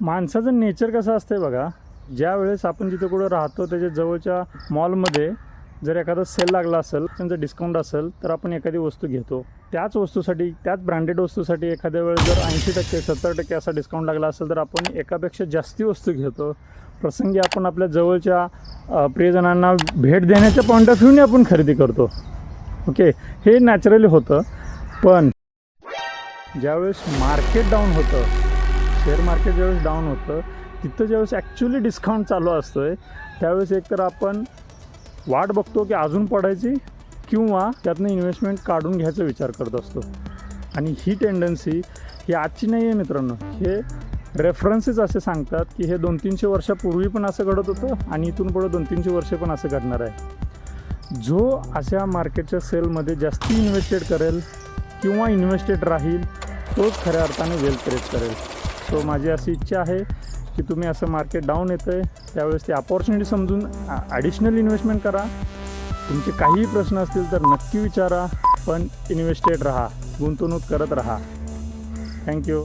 माणसाचं नेचर कसं असतंय बघा ज्या वेळेस आपण जिथे कुठं राहतो त्याच्या जवळच्या मॉलमध्ये जर एखादा सेल लागला असेल त्यांचं डिस्काउंट असेल तर आपण एखादी वस्तू घेतो. त्याच वस्तूसाठी त्याच ब्रँडेड वस्तूसाठी एखाद्या वेळेस जर ऐंशी टक्के सत्तर टक्के असा डिस्काउंट लागला असेल तर आपण एकापेक्षा जास्ती वस्तू घेतो. प्रसंगी आपण आपल्या जवळच्या प्रियजनांना भेट देण्याच्या पॉईंट ऑफ व्ह्यूने आपण खरेदी करतो. ओके हे नॅचरली होतं. पण ज्यावेळेस मार्केट डाऊन होतं शेअर मार्केट ज्यावेळेस डाऊन होतं तिथं ज्यावेळेस ॲक्च्युली डिस्काउंट चालू असतो आहे त्यावेळेस एकतर आपण वाट बघतो की अजून पडायची किंवा त्यातनं इन्व्हेस्टमेंट काढून घ्यायचा विचार करत असतो. आणि ही टेंडन्सी ही आजची नाही आहे मित्रांनो. हे रेफरन्सेस असे सांगतात की हे दोन तीनशे वर्षापूर्वी पण असं घडत होतं आणि इथून पुढं दोन तीनशे वर्ष पण असं घडणार आहे. जो अशा मार्केटच्या सेलमध्ये जास्ती इन्व्हेस्टेड करेल किंवा इन्व्हेस्टेड राहील तोच खऱ्या अर्थाने वेल्थ क्रिएट करेल. सो माझी अशी इच्छा आहे की तुम्ही असं मार्केट डाऊन येतं आहे त्यावेळेस ती अपॉर्च्युनिटी समजून ॲडिशनल इन्व्हेस्टमेंट करा. तुमचे काहीही प्रश्न असतील तर नक्की विचारा पण इन्व्हेस्टेड राहा गुंतवणूक करत राहा. थँक्यू